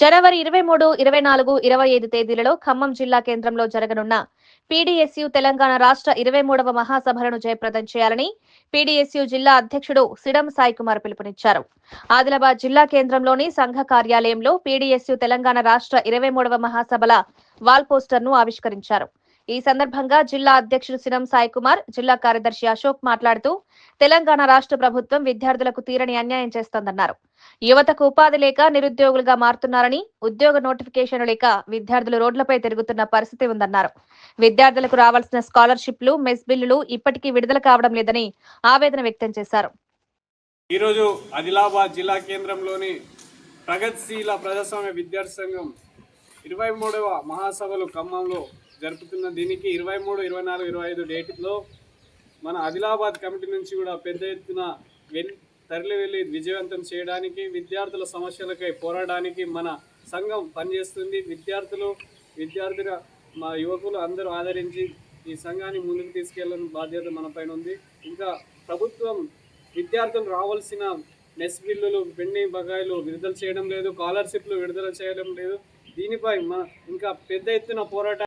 జనవరి ఇరవై మూడు ఇరవై నాలుగు ఇరవై ఐదు తేదీలలో ఖమ్మం జిల్లా కేంద్రంలో జరగనున్న పీడీఎస్యు తెలంగాణ రాష్ట్ర ఇరవై మూడవ మహాసభలను జయప్రదం చేయాలని పీడీఎస్యు జిల్లా అధ్యక్షుడు సిడం సాయి కుమార్ పిలుపునిచ్చారు. ఆదిలాబాద్ జిల్లా కేంద్రంలోని సంఘ కార్యాలయంలో పీడీఎస్యు తెలంగాణ రాష్ట్ర ఇరవై మూడవ మహాసభల వాల్ పోస్టర్ను ఆవిష్కరించారు. ఈ సందర్భంగా జిల్లా అధ్యక్షుడు సినం సాయి కుమార్ జిల్లా కార్యదర్శి అశోక్ మాట్లాడుతూ తెలంగాణ రాష్ట్ర ప్రభుత్వం విద్యార్థులకు తీరని అన్యాయం చేస్తోందన్నారు. యువతకు ఉపాధి లేక నిరుద్యోగులుగా మారుతున్నారని ఉద్యోగ నోటిఫికేషన్ లేక విద్యార్థులు రోడ్లపై తిరుగుతున్న పరిస్థితి ఉందన్నారు. విద్యార్థులకు రావాల్సిన స్కాలర్షిప్లు మెస్ బిల్లులు ఇప్పటికీ విడుదల కావడం లేదని ఆవేదన వ్యక్తం చేశారు. ఈరోజు ఆదిలాబాద్ జిల్లా కేంద్రంలోని ప్రగతిశీల ప్రజాస్వామ్య విద్యార్థి సంఘం ఇరవై మూడవ మహాసభలు ఖమ్మంలో జరుపుతున్న దీనికి ఇరవై మూడు ఇరవై నాలుగు ఇరవై ఐదు డేట్లో మన ఆదిలాబాద్ కమిటీ నుంచి కూడా పెద్ద ఎత్తున వెళ్ళి తరలి వెళ్ళి విజయవంతం చేయడానికి విద్యార్థుల సమస్యలకై పోరాడడానికి మన సంఘం పనిచేస్తుంది. విద్యార్థులు విద్యార్థుల మా యువకులు అందరూ ఆదరించి ఈ సంఘాన్ని ముందుకు తీసుకెళ్ళని బాధ్యత మన పైన ఉంది. ఇంకా ప్రభుత్వం విద్యార్థులు రావాల్సిన నెస్ బిల్లులు పెండి బకాయిలు విడుదల చేయడం లేదు స్కాలర్షిప్లు విడుదల చేయడం లేదు. దీనిపై మన ఇంకా పెద్ద ఎత్తున పోరాటం